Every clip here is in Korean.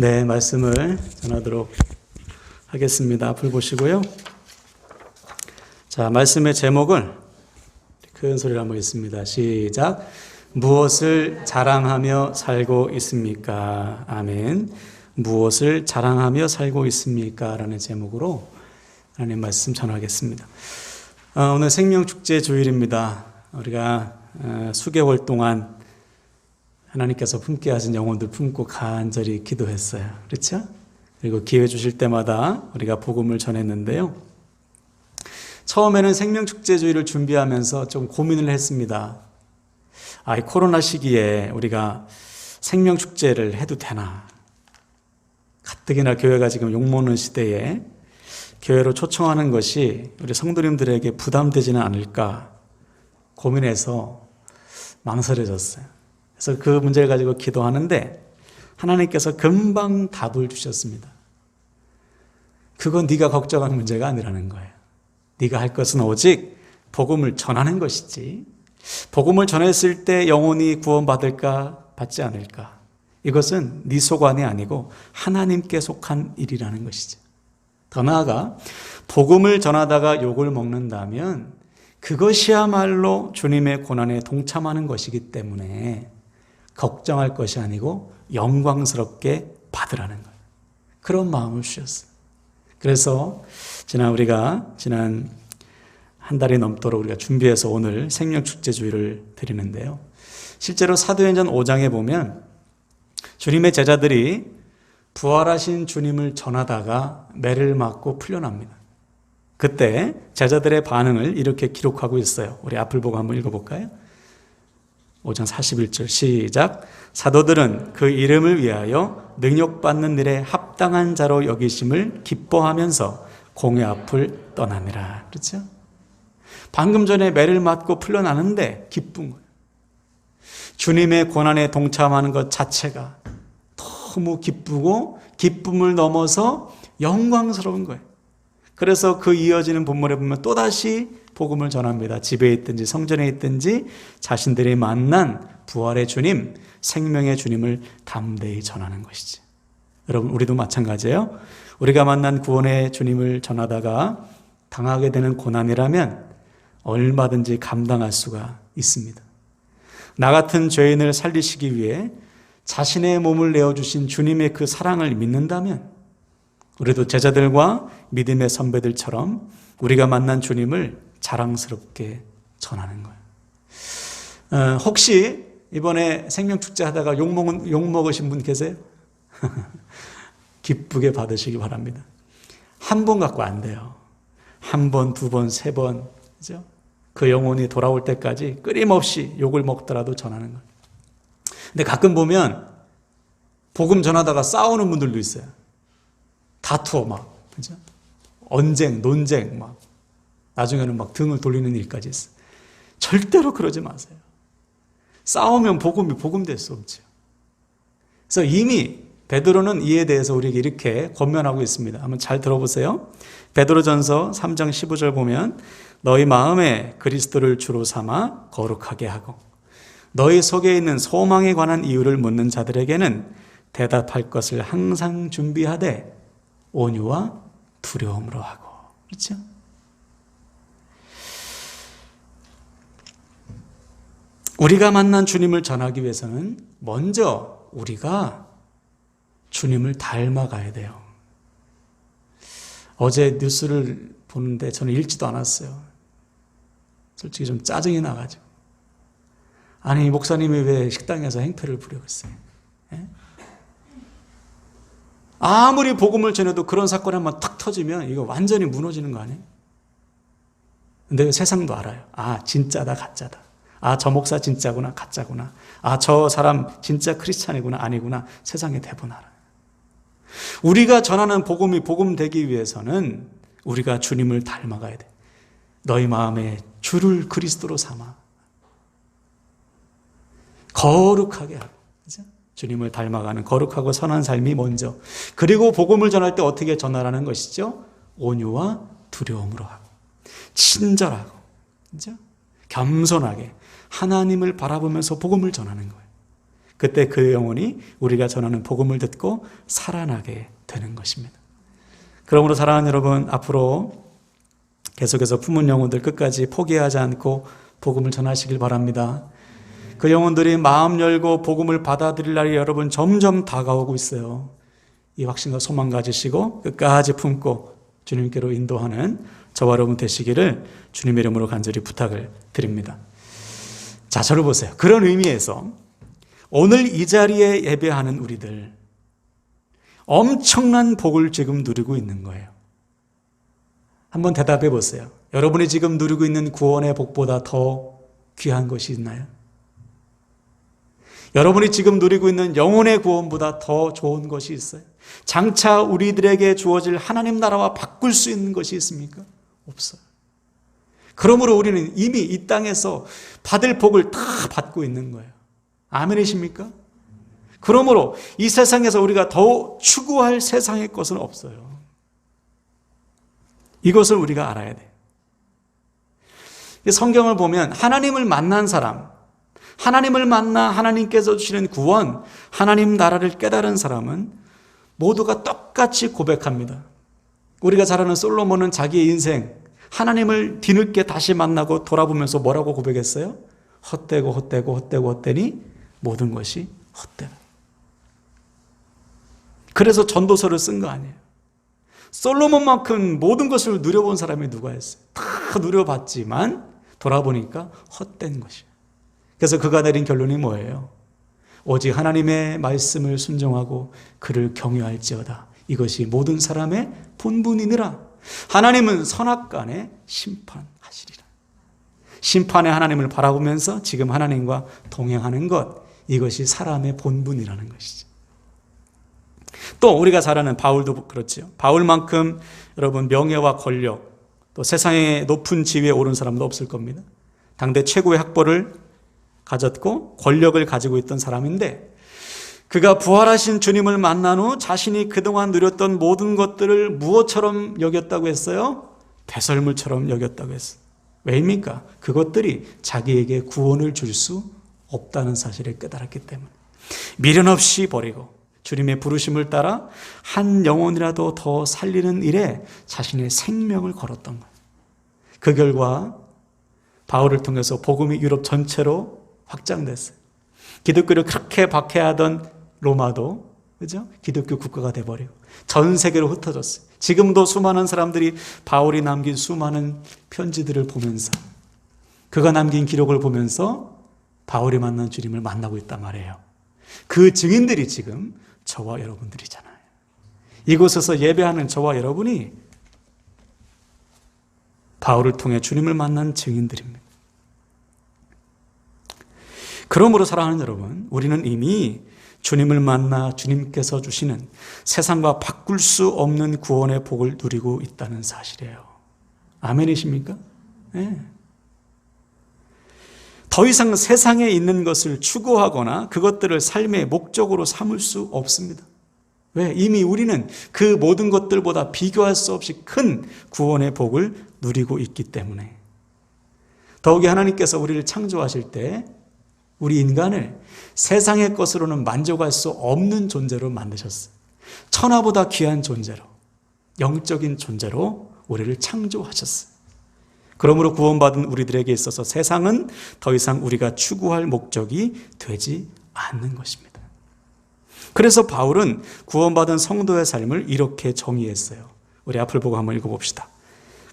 네, 말씀을 전하도록 하겠습니다. 앞을 보시고요. 자, 말씀의 제목을 큰 소리로 한번 있습니다. 시작. 무엇을 자랑하며 살고 있습니까? 아멘. 무엇을 자랑하며 살고 있습니까? 라는 제목으로 하나님 말씀 전하겠습니다. 어, 오늘 생명축제 주일입니다. 우리가 어, 수개월 동안 하나님께서 품게 하신 영혼들 품고 간절히 기도했어요. 그렇죠? 그리고 기회 주실 때마다 우리가 복음을 전했는데요. 처음에는 생명축제 주일을 준비하면서 좀 고민을 했습니다. 아, 이 코로나 시기에 우리가 생명축제를 해도 되나? 가뜩이나 교회가 지금 욕먹는 시대에 교회로 초청하는 것이 우리 성도님들에게 부담되지는 않을까 고민해서 망설여졌어요. 그래서 그 문제를 가지고 기도하는데 하나님께서 금방 답을 주셨습니다. 그건 네가 걱정하는 문제가 아니라는 거예요. 네가 할 것은 오직 복음을 전하는 것이지. 복음을 전했을 때 영혼이 구원받을까 받지 않을까. 이것은 네 소관이 아니고 하나님께 속한 일이라는 것이죠. 더 나아가 복음을 전하다가 욕을 먹는다면 그것이야말로 주님의 고난에 동참하는 것이기 때문에 걱정할 것이 아니고 영광스럽게 받으라는 거예요. 그런 마음을 주셨어요. 그래서 지난 우리가 지난 한 달이 넘도록 우리가 준비해서 오늘 생명축제 주일을 드리는데요. 실제로 사도행전 5장에 보면 주님의 제자들이 부활하신 주님을 전하다가 매를 맞고 풀려납니다. 그때 제자들의 반응을 이렇게 기록하고 있어요. 우리 앞을 보고 한번 읽어볼까요? 5장 41절 시작. 사도들은 그 이름을 위하여 능력받는 일에 합당한 자로 여기심을 기뻐하면서 공회 앞을 떠나니라. 그렇죠? 방금 전에 매를 맞고 풀려나는데 기쁜 거예요. 주님의 고난에 동참하는 것 자체가 너무 기쁘고 기쁨을 넘어서 영광스러운 거예요. 그래서 그 이어지는 본문에 보면 또다시 복음을 전합니다. 집에 있든지 성전에 있든지 자신들이 만난 부활의 주님, 생명의 주님을 담대히 전하는 것이지. 여러분, 우리도 마찬가지예요. 우리가 만난 구원의 주님을 전하다가 당하게 되는 고난이라면 얼마든지 감당할 수가 있습니다. 나 같은 죄인을 살리시기 위해 자신의 몸을 내어주신 주님의 그 사랑을 믿는다면 우리도 제자들과 믿음의 선배들처럼 우리가 만난 주님을 자랑스럽게 전하는 거예요. 어, 혹시 이번에 생명축제 하다가 욕먹은, 욕먹으신 분 계세요? 기쁘게 받으시기 바랍니다. 한 번 갖고 안 돼요. 한 번, 두 번, 세 번, 그죠? 그 영혼이 돌아올 때까지 끊임없이 욕을 먹더라도 전하는 거예요. 근데 가끔 보면 복음 전하다가 싸우는 분들도 있어요. 다투어 막, 그죠? 언쟁, 논쟁 막. 나중에는 막 등을 돌리는 일까지 있어요. 절대로 그러지 마세요. 싸우면 복음이 복음 될 수 없죠. 그래서 이미 베드로는 이에 대해서 우리에게 이렇게 권면하고 있습니다. 한번 잘 들어보세요. 베드로전서 3장 15절 보면 너희 마음에 그리스도를 주로 삼아 거룩하게 하고 너희 속에 있는 소망에 관한 이유를 묻는 자들에게는 대답할 것을 항상 준비하되 온유와 두려움으로 하고 그렇죠? 우리가 만난 주님을 전하기 위해서는 먼저 우리가 주님을 닮아가야 돼요. 어제 뉴스를 보는데 저는 읽지도 않았어요. 솔직히 좀 짜증이 나가지고. 아니, 목사님이 왜 식당에서 행패를 부리고 있어요? 예? 아무리 복음을 전해도 그런 사건이 한번 탁 터지면 이거 완전히 무너지는 거 아니에요? 근데 세상도 알아요. 아, 진짜다, 가짜다. 아, 저 목사 진짜구나, 가짜구나. 아, 저 사람 진짜 크리스찬이구나, 아니구나. 세상에 대부분 알아요. 우리가 전하는 복음이 복음 되기 위해서는 우리가 주님을 닮아가야 돼. 너희 마음에 주를 그리스도로 삼아. 거룩하게 하고. 그죠? 주님을 닮아가는 거룩하고 선한 삶이 먼저. 그리고 복음을 전할 때 어떻게 전하라는 것이죠? 온유와 두려움으로 하고. 친절하고. 그죠? 겸손하게. 하나님을 바라보면서 복음을 전하는 거예요. 그때 그 영혼이 우리가 전하는 복음을 듣고 살아나게 되는 것입니다. 그러므로 사랑하는 여러분, 앞으로 계속해서 품은 영혼들 끝까지 포기하지 않고 복음을 전하시길 바랍니다. 그 영혼들이 마음 열고 복음을 받아들일 날이 여러분 점점 다가오고 있어요. 이 확신과 소망 가지시고 끝까지 품고 주님께로 인도하는 저와 여러분 되시기를 주님의 이름으로 간절히 부탁을 드립니다. 자, 저를 보세요. 그런 의미에서 오늘 이 자리에 예배하는 우리들 엄청난 복을 지금 누리고 있는 거예요. 한번 대답해 보세요. 여러분이 지금 누리고 있는 구원의 복보다 더 귀한 것이 있나요? 여러분이 지금 누리고 있는 영혼의 구원보다 더 좋은 것이 있어요? 장차 우리들에게 주어질 하나님 나라와 바꿀 수 있는 것이 있습니까? 없어요. 그러므로 우리는 이미 이 땅에서 받을 복을 다 받고 있는 거예요. 아멘이십니까? 그러므로 이 세상에서 우리가 더 추구할 세상의 것은 없어요. 이것을 우리가 알아야 돼요. 성경을 보면 하나님을 만난 사람, 하나님을 만나 하나님께서 주시는 구원, 하나님 나라를 깨달은 사람은 모두가 똑같이 고백합니다. 우리가 잘 아는 솔로몬은 자기의 인생, 하나님을 뒤늦게 다시 만나고 돌아보면서 뭐라고 고백했어요? 헛되고 헛되고 헛되고 헛되니 모든 것이 헛되다. 그래서 전도서를 쓴 거 아니에요. 솔로몬만큼 모든 것을 누려본 사람이 누가 있어요? 다 누려봤지만 돌아보니까 헛된 것이에요. 그래서 그가 내린 결론이 뭐예요? 오직 하나님의 말씀을 순종하고 그를 경외할지어다. 이것이 모든 사람의 본분이니라. 하나님은 선악간에 심판하시리라. 심판의 하나님을 바라보면서 지금 하나님과 동행하는 것, 이것이 사람의 본분이라는 것이죠. 또 우리가 잘 아는 바울도 그렇죠. 바울만큼 여러분 명예와 권력, 또 세상의 높은 지위에 오른 사람도 없을 겁니다. 당대 최고의 학벌을 가졌고 권력을 가지고 있던 사람인데 그가 부활하신 주님을 만난 후 자신이 그동안 누렸던 모든 것들을 무엇처럼 여겼다고 했어요? 배설물처럼 여겼다고 했어요. 왜입니까? 그것들이 자기에게 구원을 줄 수 없다는 사실을 깨달았기 때문에 미련 없이 버리고 주님의 부르심을 따라 한 영혼이라도 더 살리는 일에 자신의 생명을 걸었던 거예요. 그 결과 바울을 통해서 복음이 유럽 전체로 확장됐어요. 기독교를 그렇게 박해하던 로마도 그죠? 기독교 국가가 돼버리고 전 세계로 흩어졌어요. 지금도 수많은 사람들이 바울이 남긴 수많은 편지들을 보면서 그가 남긴 기록을 보면서 바울이 만난 주님을 만나고 있단 말이에요. 그 증인들이 지금 저와 여러분들이잖아요. 이곳에서 예배하는 저와 여러분이 바울을 통해 주님을 만난 증인들입니다. 그러므로 사랑하는 여러분, 우리는 이미 주님을 만나 주님께서 주시는 세상과 바꿀 수 없는 구원의 복을 누리고 있다는 사실이에요. 아멘이십니까? 네. 더 이상 세상에 있는 것을 추구하거나 그것들을 삶의 목적으로 삼을 수 없습니다. 왜? 이미 우리는 그 모든 것들보다 비교할 수 없이 큰 구원의 복을 누리고 있기 때문에. 더욱이 하나님께서 우리를 창조하실 때 우리 인간을 세상의 것으로는 만족할 수 없는 존재로 만드셨어요. 천하보다 귀한 존재로, 영적인 존재로 우리를 창조하셨어요. 그러므로 구원받은 우리들에게 있어서 세상은 더 이상 우리가 추구할 목적이 되지 않는 것입니다. 그래서 바울은 구원받은 성도의 삶을 이렇게 정의했어요. 우리 앞을 보고 한번 읽어봅시다.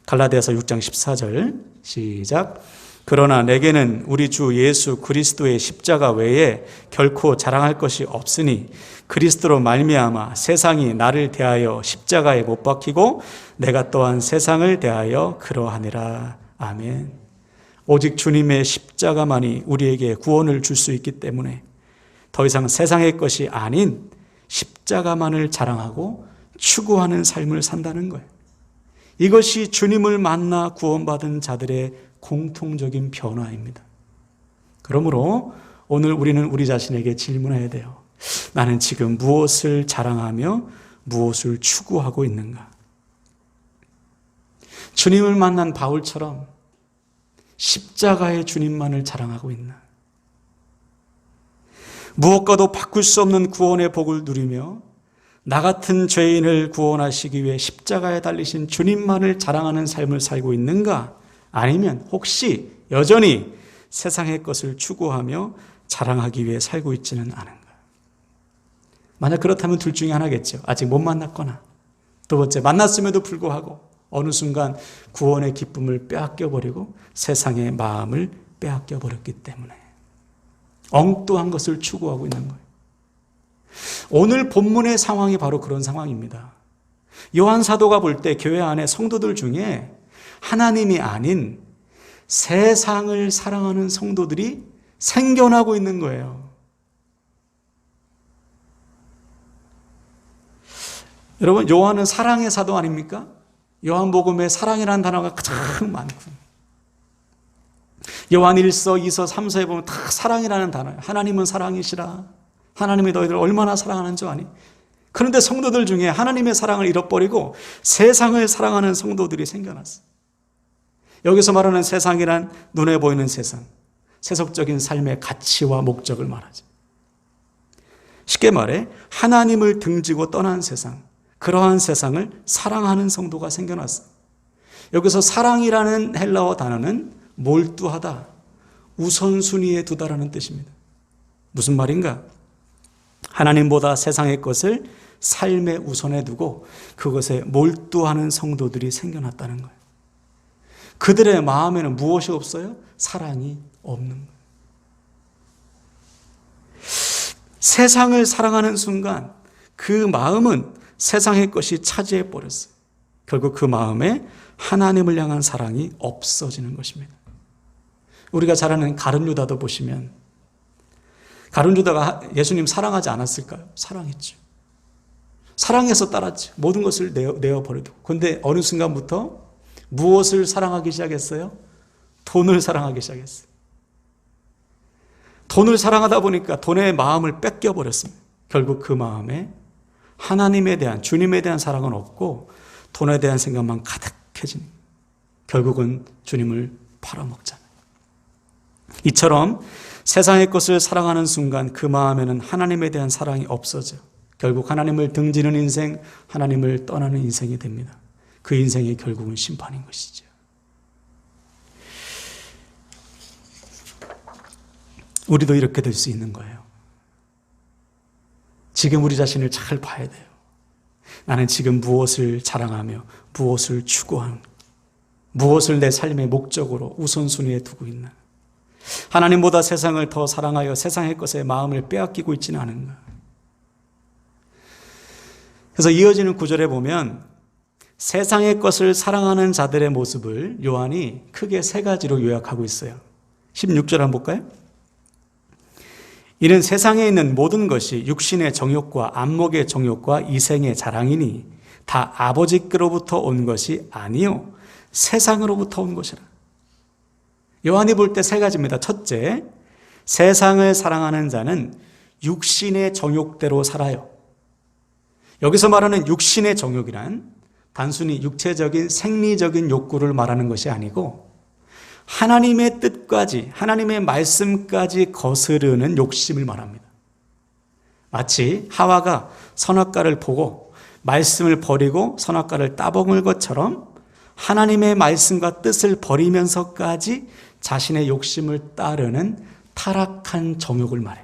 갈라디아서 6장 14절 시작. 그러나 내게는 우리 주 예수 그리스도의 십자가 외에 결코 자랑할 것이 없으니 그리스도로 말미암아 세상이 나를 대하여 십자가에 못 박히고 내가 또한 세상을 대하여 그러하니라. 아멘. 오직 주님의 십자가만이 우리에게 구원을 줄 수 있기 때문에 더 이상 세상의 것이 아닌 십자가만을 자랑하고 추구하는 삶을 산다는 거예요. 이것이 주님을 만나 구원받은 자들의 공통적인 변화입니다. 그러므로 오늘 우리는 우리 자신에게 질문해야 돼요. 나는 지금 무엇을 자랑하며 무엇을 추구하고 있는가? 주님을 만난 바울처럼 십자가의 주님만을 자랑하고 있나? 무엇과도 바꿀 수 없는 구원의 복을 누리며 나 같은 죄인을 구원하시기 위해 십자가에 달리신 주님만을 자랑하는 삶을 살고 있는가? 아니면 혹시 여전히 세상의 것을 추구하며 자랑하기 위해 살고 있지는 않은가? 만약 그렇다면 둘 중에 하나겠죠. 아직 못 만났거나. 두 번째, 만났음에도 불구하고 어느 순간 구원의 기쁨을 빼앗겨 버리고 세상의 마음을 빼앗겨 버렸기 때문에 엉뚱한 것을 추구하고 있는 거예요. 오늘 본문의 상황이 바로 그런 상황입니다. 요한 사도가 볼 때 교회 안에 성도들 중에 하나님이 아닌 세상을 사랑하는 성도들이 생겨나고 있는 거예요. 여러분, 요한은 사랑의 사도 아닙니까? 요한복음에 사랑이라는 단어가 가장 많고. 요한 1서, 2서, 3서에 보면 다 사랑이라는 단어예요. 하나님은 사랑이시라. 하나님이 너희들을 얼마나 사랑하는 줄 아니? 그런데 성도들 중에 하나님의 사랑을 잃어버리고 세상을 사랑하는 성도들이 생겨났어. 여기서 말하는 세상이란 눈에 보이는 세상, 세속적인 삶의 가치와 목적을 말하죠. 쉽게 말해 하나님을 등지고 떠난 세상, 그러한 세상을 사랑하는 성도가 생겨났어. 여기서 사랑이라는 헬라어 단어는 몰두하다, 우선순위에 두다라는 뜻입니다. 무슨 말인가? 하나님보다 세상의 것을 삶의 우선에 두고 그것에 몰두하는 성도들이 생겨났다는 거예요. 그들의 마음에는 무엇이 없어요? 사랑이 없는. 세상을 사랑하는 순간 그 마음은 세상의 것이 차지해 버렸어요. 결국 그 마음에 하나님을 향한 사랑이 없어지는 것입니다. 우리가 잘 아는 가룟 유다도 보시면 가룟 유다가 예수님 사랑하지 않았을까요? 사랑했죠. 사랑해서 따랐죠. 모든 것을 내어, 버려도. 근데 어느 순간부터 무엇을 사랑하기 시작했어요? 돈을 사랑하기 시작했어요. 돈을 사랑하다 보니까 돈의 마음을 뺏겨 버렸습니다. 결국 그 마음에 하나님에 대한 주님에 대한 사랑은 없고 돈에 대한 생각만 가득해진 결국은 주님을 팔아먹잖아요. 이처럼 세상의 것을 사랑하는 순간 그 마음에는 하나님에 대한 사랑이 없어져. 결국 하나님을 등지는 인생, 하나님을 떠나는 인생이 됩니다. 그 인생이 결국은 심판인 것이죠. 우리도 이렇게 될 수 있는 거예요. 지금 우리 자신을 잘 봐야 돼요. 나는 지금 무엇을 자랑하며 무엇을 추구하는 무엇을 내 삶의 목적으로 우선순위에 두고 있나? 하나님보다 세상을 더 사랑하여 세상의 것에 마음을 빼앗기고 있지는 않은가? 그래서 이어지는 구절에 보면 세상의 것을 사랑하는 자들의 모습을 요한이 크게 세 가지로 요약하고 있어요. 16절 한번 볼까요? 이는 세상에 있는 모든 것이 육신의 정욕과 안목의 정욕과 이생의 자랑이니 다 아버지께로부터 온 것이 아니요 세상으로부터 온 것이라. 요한이 볼 때 세 가지입니다. 첫째, 세상을 사랑하는 자는 육신의 정욕대로 살아요. 여기서 말하는 육신의 정욕이란 단순히 육체적인 생리적인 욕구를 말하는 것이 아니고 하나님의 뜻까지, 하나님의 말씀까지 거스르는 욕심을 말합니다. 마치 하와가 선악과를 보고 말씀을 버리고 선악과를 따먹을 것처럼 하나님의 말씀과 뜻을 버리면서까지 자신의 욕심을 따르는 타락한 정욕을 말해.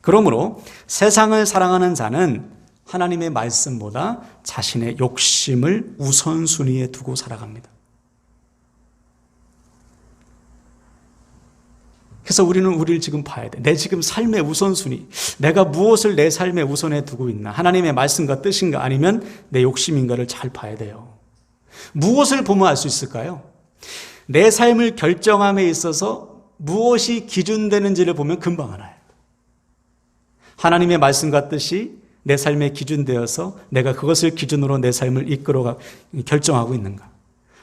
그러므로 세상을 사랑하는 자는 하나님의 말씀보다 자신의 욕심을 우선순위에 두고 살아갑니다. 그래서 우리는 우리를 지금 봐야 돼. 내 지금 삶의 우선순위. 내가 무엇을 내 삶의 우선에 두고 있나. 하나님의 말씀과 뜻인가 아니면 내 욕심인가를 잘 봐야 돼요. 무엇을 보면 알 수 있을까요? 내 삶을 결정함에 있어서 무엇이 기준되는지를 보면 금방 알아요. 하나님의 말씀과 뜻이 내 삶에 기준 되어서 내가 그것을 기준으로 내 삶을 이끌어가 결정하고 있는가?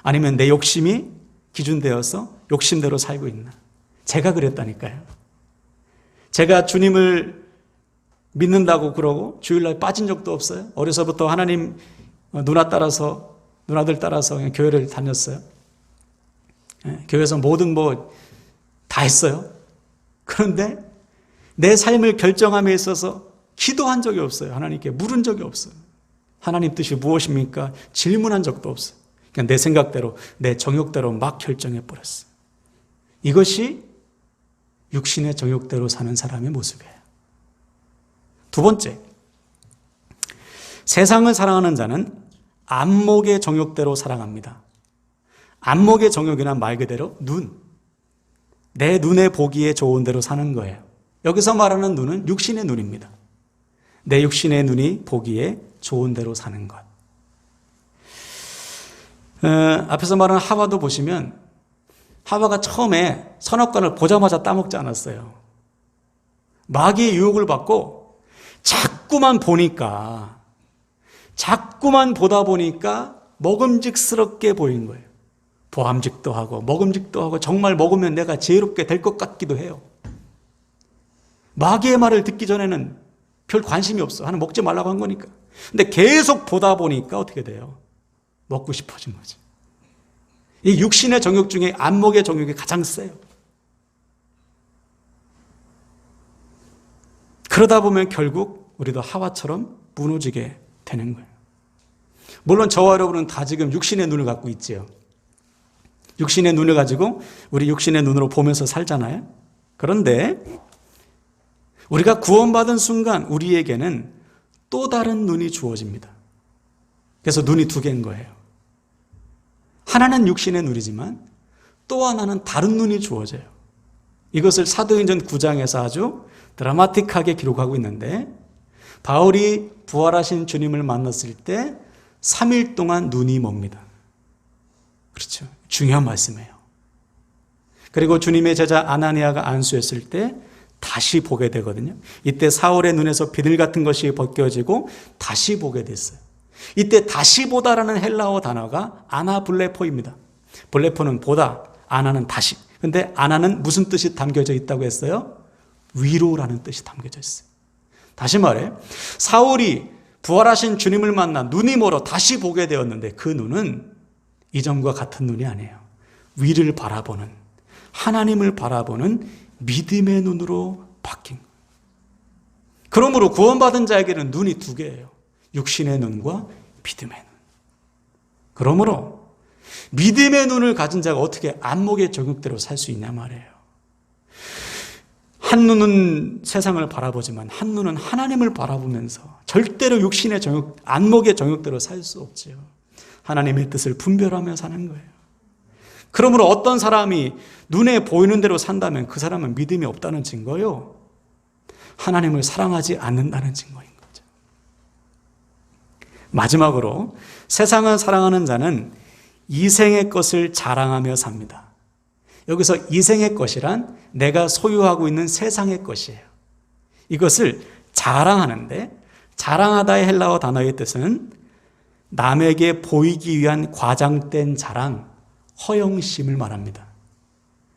아니면 내 욕심이 기준 되어서 욕심대로 살고 있나? 제가 그랬다니까요. 제가 주님을 믿는다고 그러고 주일날 빠진 적도 없어요. 어려서부터 하나님 누나 따라서 누나들 따라서 그냥 교회를 다녔어요. 예, 교회에서 모든 뭐 다 했어요. 그런데 내 삶을 결정함에 있어서 기도한 적이 없어요. 하나님께 물은 적이 없어요. 하나님 뜻이 무엇입니까? 질문한 적도 없어요. 그냥 내 생각대로, 내 정욕대로 막 결정해 버렸어요. 이것이 육신의 정욕대로 사는 사람의 모습이에요. 두 번째, 세상을 사랑하는 자는 안목의 정욕대로 사랑합니다. 안목의 정욕이란 말 그대로 눈. 내 눈에 보기에 좋은 대로 사는 거예요. 여기서 말하는 눈은 육신의 눈입니다. 내 육신의 눈이 보기에 좋은 대로 사는 것. 어, 앞에서 말하는 하와도 보시면 하와가 처음에 선악과를 보자마자 따먹지 않았어요. 마귀의 유혹을 받고 자꾸만 보니까 자꾸만 보다 보니까 먹음직스럽게 보인 거예요. 보암직도 하고 먹음직도 하고 정말 먹으면 내가 지혜롭게 될 것 같기도 해요. 마귀의 말을 듣기 전에는 별 관심이 없어. 하나 먹지 말라고 한 거니까. 근데 계속 보다 보니까 어떻게 돼요? 먹고 싶어진 거지. 이 육신의 정욕 중에 안목의 정욕이 가장 세요. 그러다 보면 결국 우리도 하와처럼 무너지게 되는 거예요. 물론 저와 여러분은 다 지금 육신의 눈을 갖고 있지요. 육신의 눈을 가지고 우리 육신의 눈으로 보면서 살잖아요. 그런데 우리가 구원받은 순간 우리에게는 또 다른 눈이 주어집니다. 그래서 눈이 두 개인 거예요. 하나는 육신의 눈이지만 또 하나는 다른 눈이 주어져요. 이것을 사도행전 9장에서 아주 드라마틱하게 기록하고 있는데 바울이 부활하신 주님을 만났을 때 3일 동안 눈이 멉니다. 그렇죠. 중요한 말씀이에요. 그리고 주님의 제자 아나니아가 안수했을 때 다시 보게 되거든요. 이때 사울의 눈에서 비늘 같은 것이 벗겨지고 다시 보게 됐어요. 이때 다시 보다라는 헬라어 단어가 아나블레포입니다. 블레포는 보다, 아나는 다시. 근데 아나는 무슨 뜻이 담겨져 있다고 했어요? 위로라는 뜻이 담겨져 있어요. 다시 말해, 사울이 부활하신 주님을 만나 눈이 멀어 다시 보게 되었는데 그 눈은 이전과 같은 눈이 아니에요. 위를 바라보는, 하나님을 바라보는 믿음의 눈으로 바뀐 거예요. 그러므로 구원받은 자에게는 눈이 두 개예요. 육신의 눈과 믿음의 눈. 그러므로 믿음의 눈을 가진 자가 어떻게 안목의 정욕대로 살 수 있냐 말이에요. 한 눈은 세상을 바라보지만 한 눈은 하나님을 바라보면서 절대로 육신의 정욕, 안목의 정욕대로 살 수 없지요. 하나님의 뜻을 분별하며 사는 거예요. 그러므로 어떤 사람이 눈에 보이는 대로 산다면 그 사람은 믿음이 없다는 증거요. 하나님을 사랑하지 않는다는 증거인 거죠. 마지막으로 세상을 사랑하는 자는 이생의 것을 자랑하며 삽니다. 여기서 이생의 것이란 내가 소유하고 있는 세상의 것이에요. 이것을 자랑하는데 자랑하다의 헬라어 단어의 뜻은 남에게 보이기 위한 과장된 자랑, 허영심을 말합니다.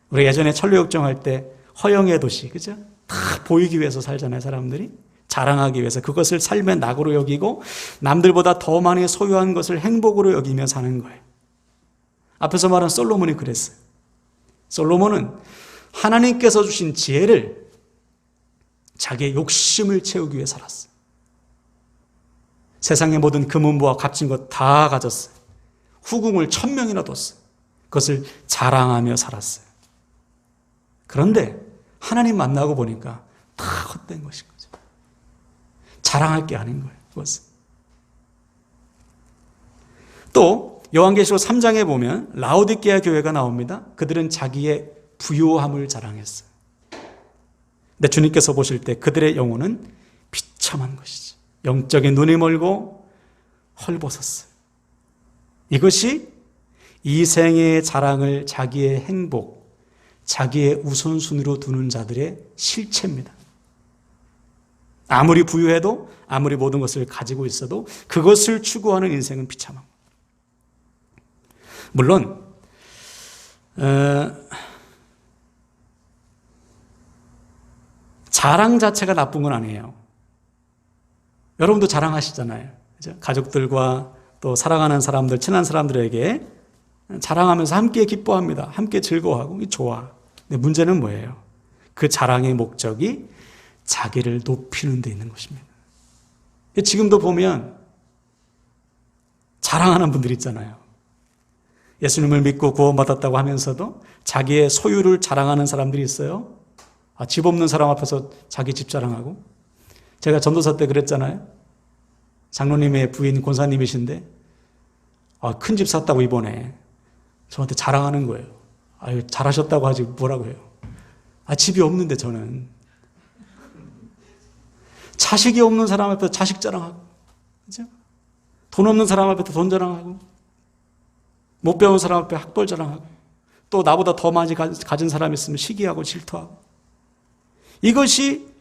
우리 예전에 천로역정 할 때 허영의 도시, 그죠? 다 보이기 위해서 살잖아요, 사람들이. 자랑하기 위해서 그것을 삶의 낙으로 여기고 남들보다 더 많이 소유한 것을 행복으로 여기며 사는 거예요. 앞에서 말한 솔로몬이 그랬어요. 솔로몬은 하나님께서 주신 지혜를 자기의 욕심을 채우기 위해 살았어요. 세상의 모든 금은보와 값진 것 다 가졌어요. 후궁을 천 명이나 뒀어요. 그것을 자랑하며 살았어요. 그런데 하나님 만나고 보니까 다 헛된 것인 거죠. 자랑할 게 아닌 거예요. 그것은. 또 요한계시록 3장에 보면 라오디게아 교회가 나옵니다. 그들은 자기의 부요함을 자랑했어요. 근데 주님께서 보실 때 그들의 영혼은 비참한 것이지. 영적인 눈이 멀고 헐벗었어요. 이것이 이 생의 자랑을 자기의 행복, 자기의 우선순위로 두는 자들의 실체입니다. 아무리 부유해도 아무리 모든 것을 가지고 있어도 그것을 추구하는 인생은 비참합니다. 물론 어, 자랑 자체가 나쁜 건 아니에요. 여러분도 자랑하시잖아요. 그죠? 가족들과 또 사랑하는 사람들, 친한 사람들에게 자랑하면서 함께 기뻐합니다. 함께 즐거워하고 좋아. 근데 문제는 뭐예요? 그 자랑의 목적이 자기를 높이는 데 있는 것입니다. 지금도 보면 자랑하는 분들 있잖아요. 예수님을 믿고 구원받았다고 하면서도 자기의 소유를 자랑하는 사람들이 있어요. 아, 집 없는 사람 앞에서 자기 집 자랑하고. 제가 전도사 때 그랬잖아요. 장로님의 부인 권사님이신데, 아, 큰 집 샀다고 이번에 저한테 자랑하는 거예요. 아유, 잘하셨다고 하지 뭐라고 해요. 아, 집이 없는데 저는. 자식이 없는 사람 앞에서 자식 자랑하고. 그죠? 돈 없는 사람 앞에서 돈 자랑하고. 못 배운 사람 앞에 학벌 자랑하고. 또 나보다 더 많이 가진 사람이 있으면 시기하고 질투하고. 이것이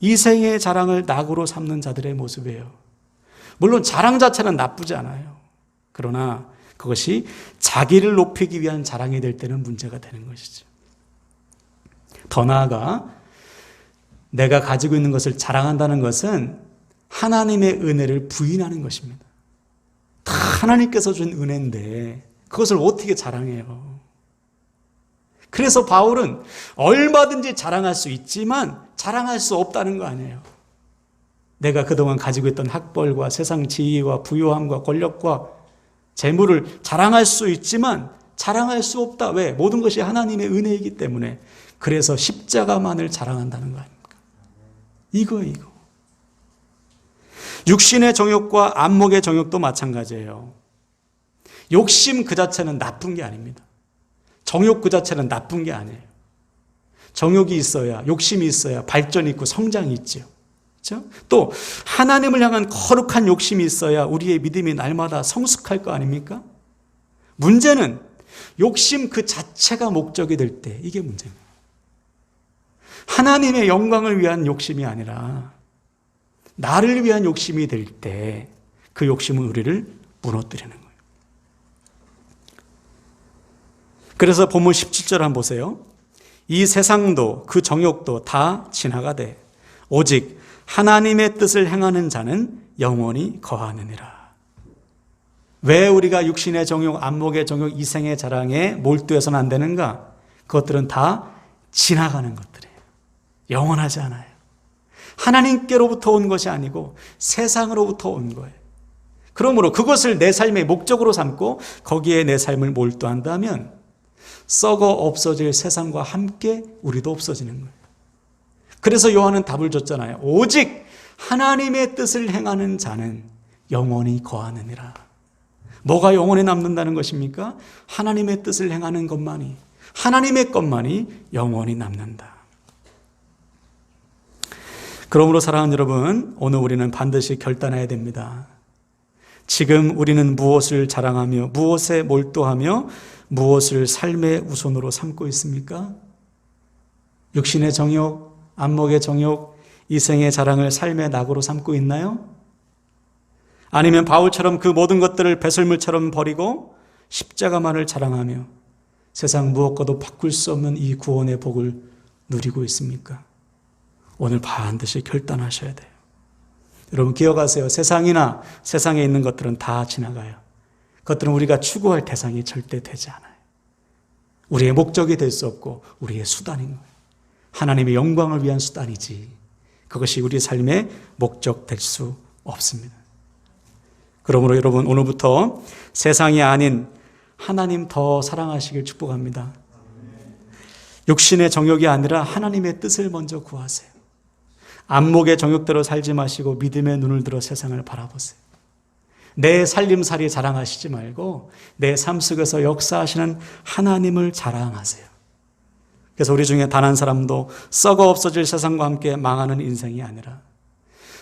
이생의 자랑을 낙으로 삼는 자들의 모습이에요. 물론 자랑 자체는 나쁘지 않아요. 그러나 그것이 자기를 높이기 위한 자랑이 될 때는 문제가 되는 것이죠. 더 나아가 내가 가지고 있는 것을 자랑한다는 것은 하나님의 은혜를 부인하는 것입니다. 다 하나님께서 준 은혜인데 그것을 어떻게 자랑해요? 그래서 바울은 얼마든지 자랑할 수 있지만 자랑할 수 없다는 거 아니에요. 내가 그동안 가지고 있던 학벌과 세상 지위와 부유함과 권력과 재물을 자랑할 수 있지만 자랑할 수 없다. 왜? 모든 것이 하나님의 은혜이기 때문에. 그래서 십자가만을 자랑한다는 거 아닙니까? 이거, 이거. 육신의 정욕과 안목의 정욕도 마찬가지예요. 욕심 그 자체는 나쁜 게 아닙니다. 정욕 그 자체는 나쁜 게 아니에요. 정욕이 있어야, 욕심이 있어야 발전이 있고 성장이 있죠. 그렇죠? 또 하나님을 향한 거룩한 욕심이 있어야 우리의 믿음이 날마다 성숙할 거 아닙니까? 문제는 욕심 그 자체가 목적이 될 때 이게 문제입니다. 하나님의 영광을 위한 욕심이 아니라 나를 위한 욕심이 될 때 그 욕심은 우리를 무너뜨리는 거예요. 그래서 본문 17절 한번 보세요. 이 세상도 그 정욕도 다 지나가되 오직 하나님의 뜻을 행하는 자는 영원히 거하느니라. 왜 우리가 육신의 정욕, 안목의 정욕, 이생의 자랑에 몰두해서는 안 되는가? 그것들은 다 지나가는 것들이에요. 영원하지 않아요. 하나님께로부터 온 것이 아니고 세상으로부터 온 거예요. 그러므로 그것을 내 삶의 목적으로 삼고 거기에 내 삶을 몰두한다면 썩어 없어질 세상과 함께 우리도 없어지는 거예요. 그래서 요한은 답을 줬잖아요. 오직 하나님의 뜻을 행하는 자는 영원히 거하느니라. 뭐가 영원히 남는다는 것입니까? 하나님의 뜻을 행하는 것만이, 하나님의 것만이 영원히 남는다. 그러므로 사랑하는 여러분, 오늘 우리는 반드시 결단해야 됩니다. 지금 우리는 무엇을 자랑하며, 무엇에 몰두하며, 무엇을 삶의 우선으로 삼고 있습니까? 육신의 정욕, 안목의 정욕, 이생의 자랑을 삶의 낙으로 삼고 있나요? 아니면 바울처럼 그 모든 것들을 배설물처럼 버리고 십자가만을 자랑하며 세상 무엇과도 바꿀 수 없는 이 구원의 복을 누리고 있습니까? 오늘 반드시 결단하셔야 돼요. 여러분 기억하세요. 세상이나 세상에 있는 것들은 다 지나가요. 그것들은 우리가 추구할 대상이 절대 되지 않아요. 우리의 목적이 될 수 없고 우리의 수단인 거예요. 하나님의 영광을 위한 수단이지. 그것이 우리 삶의 목적 될 수 없습니다. 그러므로 여러분 오늘부터 세상이 아닌 하나님 더 사랑하시길 축복합니다. 육신의 정욕이 아니라 하나님의 뜻을 먼저 구하세요. 안목의 정욕대로 살지 마시고 믿음의 눈을 들어 세상을 바라보세요. 내 살림살이 자랑하시지 말고 내 삶 속에서 역사하시는 하나님을 자랑하세요. 그래서 우리 중에 단 한 사람도 썩어 없어질 세상과 함께 망하는 인생이 아니라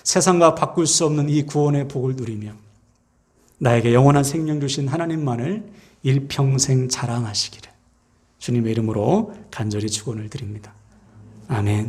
세상과 바꿀 수 없는 이 구원의 복을 누리며 나에게 영원한 생명 주신 하나님만을 일평생 자랑하시기를 주님의 이름으로 간절히 축원을 드립니다. 아멘.